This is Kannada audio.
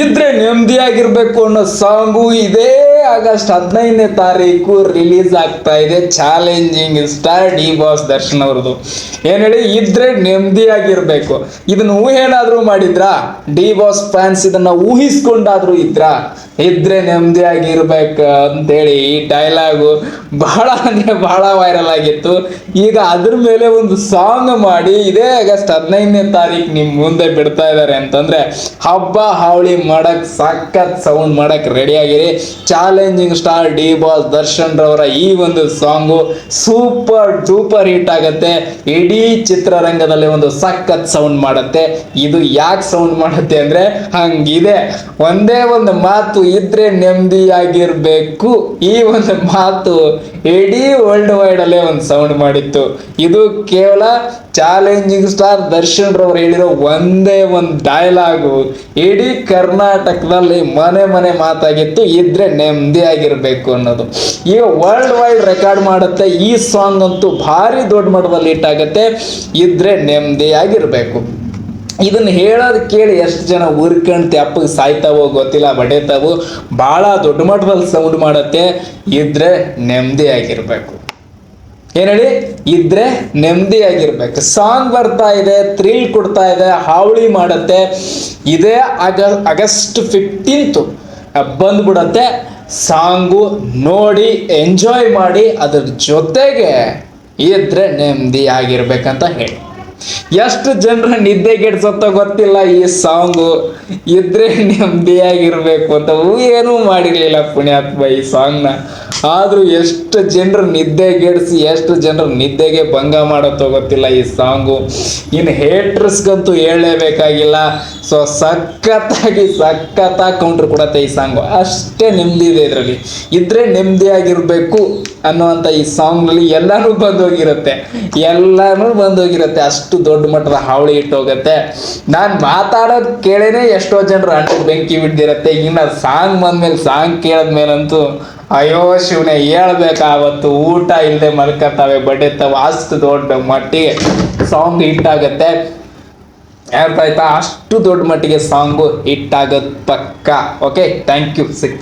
ಇದ್ರೆ ನೆಮ್ಮದಿಯಾಗಿರ್ಬೇಕು ಅನ್ನೋ ಸಾಂಗು ಇದೇ. ಆಗಸ್ಟ್ ಹದಿನೈದನೇ ತಾರೀಕು ರಿಲೀಸ್ ಆಗ್ತಾ ಇದೆ. Challenging star D boss Darshan ಅವ್ರದ್ದು ಏನ್ ಹೇಳಿ? ಇದ್ರೆ ನೆಮ್ಮದಿಯಾಗಿರ್ಬೇಕು. ಇದನ್ನ ಊಹೇನಾದ್ರೂ ಮಾಡಿದ್ರಾ? ಡಿ ಬಾಸ್ ಫ್ಯಾನ್ಸ್ ಇದನ್ನ ಊಹಿಸ್ಕೊಂಡಾದ್ರೂ ಇದ್ರ? ಇದ್ರೆ ನೆಮ್ಮದಿಯಾಗಿರ್ಬೇಕು ಅಂತೇಳಿ ಈ ಡೈಲಾಗು ಬಹಳ ಅಂದ್ರೆ ಬಹಳ ವೈರಲ್ ಆಗಿತ್ತು. ಈಗ ಅದ್ರ ಮೇಲೆ ಒಂದು ಸಾಂಗ್ ಮಾಡಿ ಇದೇ ಆಗಸ್ಟ್ ಹದಿನೈದನೇ ತಾರೀಕು ನಿಮ್ ಮುಂದೆ ಬಿಡ್ತಾ ಇದ್ದಾರೆ ಅಂತಂದ್ರೆ ಹಬ್ಬ ಹಾವಳಿ ಮಾಡಕ್ ಸಖತ್ ಸೌಂಡ್ ಮಾಡಕ್ ರೆಡಿ ಆಗಿರಿ. Challenging star D boss Darshan ರವರ ಈ ಒಂದು ಸಾಂಗು ಸೂಪರ್ ಡೂಪರ್ ಹಿಟ್ ಆಗತ್ತೆ. ಇಡೀ ಚಿತ್ರರಂಗದಲ್ಲಿ ಒಂದು ಸಖತ್ ಸೌಂಡ್ ಮಾಡುತ್ತೆ. ಇದು ಯಾಕೆ ಸೌಂಡ್ ಮಾಡುತ್ತೆ ಅಂದ್ರೆ ಹಂಗಿದೆ. ಒಂದೇ ಒಂದು ಮಾತು ಇದ್ರೆ ನೆಮ್ಮದಿಯಾಗಿರ್ಬೇಕು. ಈ ಒಂದು ಮಾತು ಇಡೀ ವರ್ಲ್ಡ್ ವೈಡ್ ಅಲ್ಲೇ ಒಂದು ಸೌಂಡ್ ಮಾಡಿತ್ತು. ಇದು ಕೇವಲ ಚಾಲೆಂಜಿಂಗ್ ಸ್ಟಾರ್ ದರ್ಶನ್ ರವ್ರು ಹೇಳಿರೋ ಒಂದೇ ಒಂದು ಡೈಲಾಗು ಇಡೀ ಕರ್ನಾಟಕದಲ್ಲಿ ಮನೆ ಮನೆ ಮಾತಾಗಿತ್ತು, ಇದ್ರೆ ನೆಮ್ಮದಿ ಆಗಿರಬೇಕು ಅನ್ನೋದು. ಈಗ ವರ್ಲ್ಡ್ ವೈಡ್ ರೆಕಾರ್ಡ್ ಮಾಡುತ್ತೆ, ಈ ಸಾಂಗ್ ಅಂತೂ ಭಾರಿ ದೊಡ್ಡ ಮಟ್ಟದಲ್ಲಿ ಹಿಟ್ ಆಗುತ್ತೆ, ಇದ್ರೆ ನೆಮ್ಮದಿಯಾಗಿರ್ಬೇಕು ಇದನ್ನ ಹೇಳೋದು ಕೇಳಿ ಎಷ್ಟು ಜನ ಉರ್ಕಂಡ್ ತೆಪ್ಪಗೆ ಸಾಯ್ತಾವೋ ಗೊತ್ತಿಲ್ಲ, ಬಡೇತಾವೋ ಭಾಳ ದೊಡ್ಡ ಮಟ್ಟದಲ್ಲಿ ಸೌಂಡ್ ಮಾಡುತ್ತೆ. ಇದ್ರೆ ನೆಮ್ಮದಿಯಾಗಿರ್ಬೇಕು ಏನ್ ಹೇಳಿ? ಇದ್ರೆ ನೆಮ್ಮದಿಯಾಗಿರ್ಬೇಕು ಸಾಂಗ್ ಬರ್ತಾ ಇದೆ ಥ್ರಿಲ್ ಕೊಡ್ತಾ ಇದೆ, ಹಾವಳಿ ಮಾಡುತ್ತೆ. ಇದೇ ಅಗ ಆಗಸ್ಟ್ ಫಿಫ್ಟೀನ್ತು ಬಂದ್ಬಿಡತ್ತೆ. ಸಾಂಗು ನೋಡಿ ಎಂಜಾಯ್ ಮಾಡಿ, ಅದ್ರ ಜೊತೆಗೆ ಇದ್ರೆ ನೆಮ್ಮದಿ ಆಗಿರ್ಬೇಕಂತ ಹೇಳಿ. ಎಷ್ಟು ಜನರ ನಿದ್ದೆಗೆಡ್ಸತ್ತೋ ಗೊತ್ತಿಲ್ಲ ಈ ಸಾಂಗು ಇದ್ರೆ ನೆಮ್ಮದಿಯಾಗಿರ್ಬೇಕು ಅಂತ ಏನೂ ಮಾಡಿರ್ಲಿಲ್ಲ ಪುಣ್ಯಾತ್ಮ ಈ ಸಾಂಗ್ನ ಆದ್ರೂ ಎಷ್ಟು ಜನರು ನಿದ್ದೆಗೆಡಿಸಿ ಎಷ್ಟು ಜನರು ನಿದ್ದೆಗೆ ಭಂಗ ಮಾಡತ್ತೋ ಗೊತ್ತಿಲ್ಲ ಈ ಸಾಂಗು ಇನ್ನು ಹೇಟ್ರಸ್ಗಂತೂ ಹೇಳಲೇಬೇಕಾಗಿಲ್ಲ. ಸೊ ಸಖತ್ತಾಗಿ ಸಖತ್ತಾಗಿ ಕೌಂಟ್ರ್ ಕೊಡತ್ತೆ ಈ ಸಾಂಗು ಅಷ್ಟೇ ನೆಮ್ಮದಿ ಇದೆ ಇದರಲ್ಲಿ. ಇದ್ರೆ ನೆಮ್ಮದಿಯಾಗಿರ್ಬೇಕು ಅನ್ನುವಂಥ ಈ ಸಾಂಗ್ನಲ್ಲಿ ಎಲ್ಲರೂ ಬಂದೋಗಿರುತ್ತೆ. ಎಲ್ಲನೂ ಬಂದೋಗಿರುತ್ತೆ. ಅಷ್ಟು ದೊಡ್ಡ ಮಟ್ಟದ ಹಾವಳಿ ಇಟ್ಟೋಗತ್ತೆ ನಾನು ಮಾತಾಡೋದು ಕೇಳೇನೆ ಎಷ್ಟೋ ಜನರು ಅಂಟು ಬೆಂಕಿ ಬಿದ್ದಿರತ್ತೆ ಇನ್ನು ಸಾಂಗ್ ಬಂದ್ಮೇಲೆ ಸಾಂಗ್ ಕೇಳಿದ್ಮೇಲಂತೂ, ಅಯ್ಯೋ ಶಿವನೇ ಹೇಳ್ಬೇಕಾವತ್ತು ಊಟ ಇಲ್ಲದೆ ಮಲ್ಕತ್ತಾವೆ ತಾವು ಅಷ್ಟು ದೊಡ್ಡ ಮಟ್ಟಿಗೆ ಸಾಂಗ್ ಹಿಟ್ ಆಗತ್ತೆ ಅರ್ಥ ಆಯ್ತಾ ಅಷ್ಟು ದೊಡ್ಡ ಮಟ್ಟಿಗೆ ಸಾಂಗು ಹಿಟ್ ಪಕ್ಕ. ಓಕೆ ಥ್ಯಾಂಕ್ ಯು ಸಿಗ್ತೀನಿ.